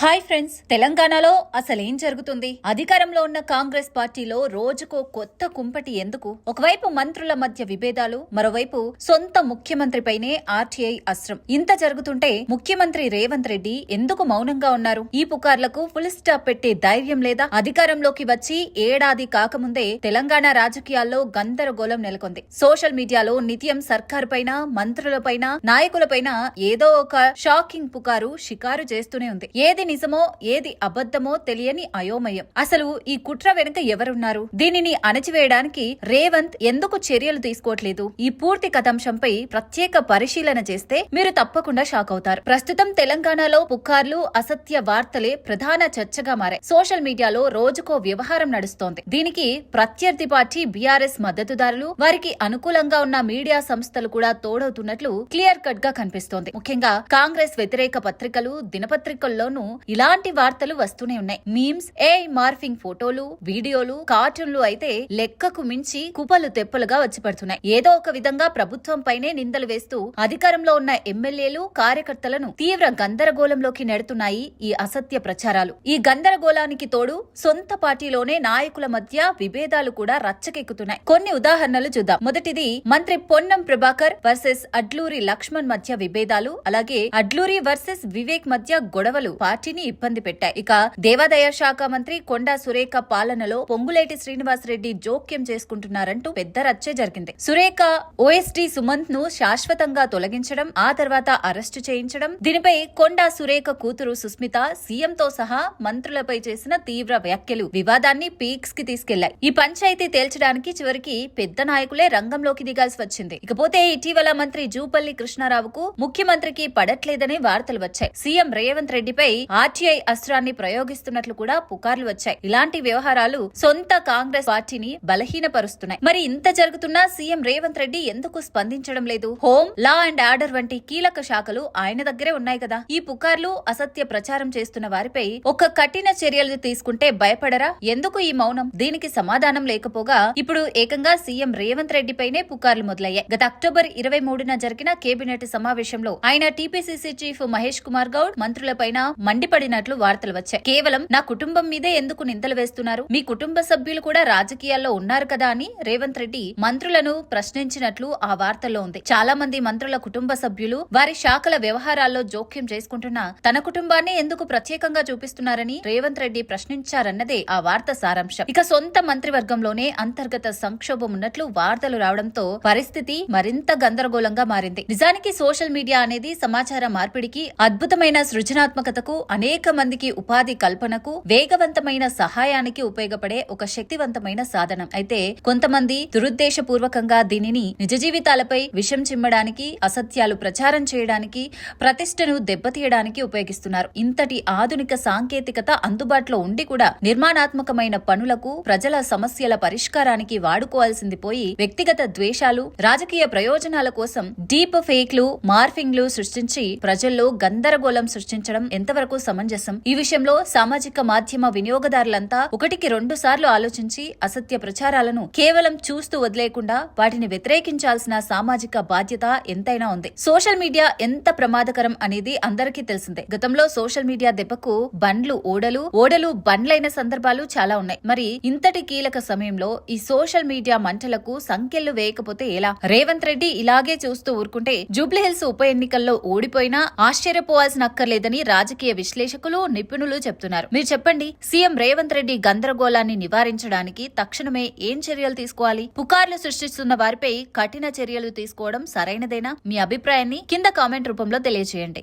Hi friends తెలంగాణలో అసలేం జరుగుతుంది? అధికారంలో ఉన్న కాంగ్రెస్ పార్టీలో రోజుకో కొత్త కుంపటి ఎందుకు? ఒకవైపు మంత్రుల మధ్య విభేదాలు మరోవైపు సొంత ముఖ్యమంత్రిపైనే ఆర్టీఐ అస్త్రం. ఇంత జరుగుతుంటే ముఖ్యమంత్రి రేవంత్ రెడ్డి ఎందుకు మౌనంగా ఉన్నారు? ఈ పుకార్లకు ఫుల్ స్టాప్ పెట్టే ధైర్యం లేదా? అధికారంలోకి వచ్చి ఏడాది కాకముందే తెలంగాణ రాజకీయాల్లో గందరగోళం నెలకొంది. సోషల్ మీడియాలో నిత్యం సర్కారు పైన మంత్రులపైన నాయకులపైన ఏదో ఒక షాకింగ్ పుకారు షికారు చేస్తూనే ఉంది. ఏది నిజమో ఏది అబద్ధమో తెలియని అయోమయం. అసలు ఈ కుట్ర వెనుక ఎవరున్నారు? దీనిని అణచివేయడానికి రేవంత్ ఎందుకు చర్యలు తీసుకోవట్లేదు? ఈ పూర్తి కథాంశంపై ప్రత్యేక పరిశీలన చేస్తే మీరు తప్పకుండా షాక్ అవుతారు. ప్రస్తుతం తెలంగాణలో పుకార్లు అసత్య వార్తలే ప్రధాన చర్చగా మారాయి. సోషల్ మీడియాలో రోజుకో వ్యవహారం నడుస్తోంది. దీనికి ప్రత్యర్థి పార్టీ బీఆర్ఎస్ మద్దతుదారులు వారికి అనుకూలంగా ఉన్న మీడియా సంస్థలు కూడా తోడవుతున్నట్లు క్లియర్ కట్గా కనిపిస్తోంది. ముఖ్యంగా కాంగ్రెస్ వ్యతిరేక పత్రికలు దినపత్రికల్లోనూ ఇలాంటి వార్తలు వస్తూనే ఉన్నాయి. మీమ్స్ ఏ మార్ఫింగ్ ఫోటోలు వీడియోలు కార్టూన్లు అయితే లెక్కకు మించి కుపలు తెప్పలుగా వచ్చి పడుతున్నాయి. ఏదో ఒక విధంగా ప్రభుత్వం పైనే నిందలు వేస్తూ అధికారంలో ఉన్న ఎమ్మెల్యేలు కార్యకర్తలను తీవ్ర గందరగోళంలోకి నెడుతున్నాయి ఈ అసత్య ప్రచారాలు. ఈ గందరగోళానికి తోడు సొంత పార్టీలోనే నాయకుల మధ్య విభేదాలు కూడా రచ్చకెక్కుతున్నాయి. కొన్ని ఉదాహరణలు చూద్దాం. మొదటిది మంత్రి పొన్నం ప్రభాకర్ వర్సెస్ అడ్లూరి లక్ష్మణ్ మధ్య విభేదాలు అలాగే అడ్లూరి వర్సెస్ వివేక్ మధ్య గొడవలు. పార్టీ పార్టీని ఇబ్బంది పెట్టాయి. ఇక దేవాదాయ శాఖ మంత్రి కొండా సురేఖ పాలనలో పొంగులేటి శ్రీనివాస్ రెడ్డి జోక్యం చేసుకుంటున్నారంటూ పెద్ద రచ్చే జరిగింది. సురేఖ ఓఎస్టీ సుమంత్ను శాశ్వతంగా తొలగించడం ఆ తర్వాత అరెస్టు చేయించడం దీనిపై కొండా సురేఖ కూతురు సుస్మిత సీఎం తో సహా మంత్రులపై చేసిన తీవ్ర వ్యాఖ్యలు వివాదాన్ని పీక్స్కి తీసుకెళ్ళాయి. ఈ పంచాయతీ తేల్చడానికి చివరికి పెద్ద నాయకులే రంగంలోకి దిగాల్సి వచ్చింది. ఇకపోతే ఇటీవల మంత్రి జూపల్లి కృష్ణారావుకు ముఖ్యమంత్రికి పడట్లేదనే వార్తలు వచ్చాయి. సీఎం రేవంత్ రెడ్డిపై ఆర్టీఐ అస్త్రాన్ని ప్రయోగిస్తున్నట్లు కూడా పుకార్లు వచ్చాయి. ఇలాంటి వ్యవహారాలు సొంత కాంగ్రెస్ పార్టీని బలహీనపరుస్తున్నాయి. మరి ఇంత జరుగుతున్నా సీఎం రేవంత్ రెడ్డి ఎందుకు స్పందించడం లేదు? హోం లా అండ్ ఆర్డర్ వంటి కీలక శాఖలు ఆయన దగ్గరే ఉన్నాయి కదా? ఈ పుకార్లు అసత్య ప్రచారం చేస్తున్న వారిపై ఒక కఠిన చర్యలు తీసుకుంటే భయపడరా? ఎందుకు ఈ మౌనం? దీనికి సమాధానం లేకపోగా ఇప్పుడు ఏకంగా సీఎం రేవంత్ రెడ్డిపైనే పుకార్లు మొదలయ్యాయి. గత అక్టోబర్ ఇరవై మూడున జరిగిన కేబినెట్ సమావేశంలో ఆయన టీపీసీసీ చీఫ్ మహేష్ కుమార్ గౌడ్ మంత్రులపైన మండిపడినట్లు వార్తలు వచ్చాయి. కేవలం నా కుటుంబం మీదే ఎందుకు నిందలు వేస్తున్నారు? మీ కుటుంబ సభ్యులు కూడా రాజకీయాల్లో ఉన్నారు కదా అని రేవంత్ రెడ్డి మంత్రులను ప్రశ్నించినట్లు ఆ వార్తల్లో ఉంది. చాలా మంది మంత్రుల కుటుంబ సభ్యులు వారి శాఖల వ్యవహారాల్లో జోక్యం చేసుకుంటున్న తన కుటుంబాన్ని ఎందుకు ప్రత్యేకంగా చూపిస్తున్నారని రేవంత్ రెడ్డి ప్రశ్నించారన్నదే ఆ వార్త సారాంశం. ఇక సొంత మంత్రివర్గంలోనే అంతర్గత సంక్షోభం ఉన్నట్లు వార్తలు రావడంతో పరిస్థితి మరింత గందరగోళంగా మారింది. నిజానికి సోషల్ మీడియా అనేది సమాచార మార్పిడికి అద్భుతమైన సృజనాత్మకతకు అనేక మందికి ఉపాధి కల్పనకు వేగవంతమైన సహాయానికి ఉపయోగపడే ఒక శక్తివంతమైన సాధనం. అయితే కొంతమంది దురుద్దేశపూర్వకంగా దీనిని నిజ జీవితాలపై విషం చిమ్మడానికి అసత్యాలు ప్రచారం చేయడానికి ప్రతిష్టను దెబ్బతీయడానికి ఉపయోగిస్తున్నారు. ఇంతటి ఆధునిక సాంకేతికత అందుబాటులో ఉండి కూడా నిర్మాణాత్మకమైన పనులకు ప్రజల సమస్యల పరిష్కారానికి వాడుకోవాల్సింది పోయి వ్యక్తిగత ద్వేషాలు రాజకీయ ప్రయోజనాల కోసం డీప్ ఫేక్లు మార్ఫింగ్లు సృష్టించి ప్రజల్లో గందరగోళం సృష్టించడం ఎంతవరకు సమంజసం. ఈ విషయంలో సామాజిక మాధ్యమ వినియోగదారులంతా ఒకటికి రెండు సార్లు ఆలోచించి అసత్య ప్రచారాలను కేవలం చూస్తూ వదిలేకుండా వాటిని వ్యతిరేకించాల్సిన సామాజిక బాధ్యత ఎంతైనా ఉంది. సోషల్ మీడియా ఎంత ప్రమాదకరం అనేది అందరికీ తెలిసిందే. గతంలో సోషల్ మీడియా దెబ్బకు బండ్లు ఓడలు ఓడలు బండ్లైన సందర్భాలు చాలా ఉన్నాయి. మరి ఇంతటి కీలక సమయంలో ఈ సోషల్ మీడియా మంటలకు సంఖ్యలు వేయకపోతే ఎలా? రేవంత్ రెడ్డి ఇలాగే చూస్తూ ఊరుకుంటే జూబ్లీహిల్స్ ఉప ఎన్నికల్లో ఓడిపోయినా ఆశ్చర్యపోవాల్సిన అక్కర్లేదని రాజకీయ విశ్లేషకులు నిపుణులు చెప్తున్నారు. మీరు చెప్పండి సీఎం రేవంత్ రెడ్డి గందరగోళాన్ని నివారించడానికి తక్షణమే ఏం చర్యలు తీసుకోవాలి? పుకార్లు సృష్టిస్తున్న వారిపై కఠిన చర్యలు తీసుకోవడం సరైనదేనా? మీ అభిప్రాయాన్ని కింద కామెంట్ రూపంలో తెలియజేయండి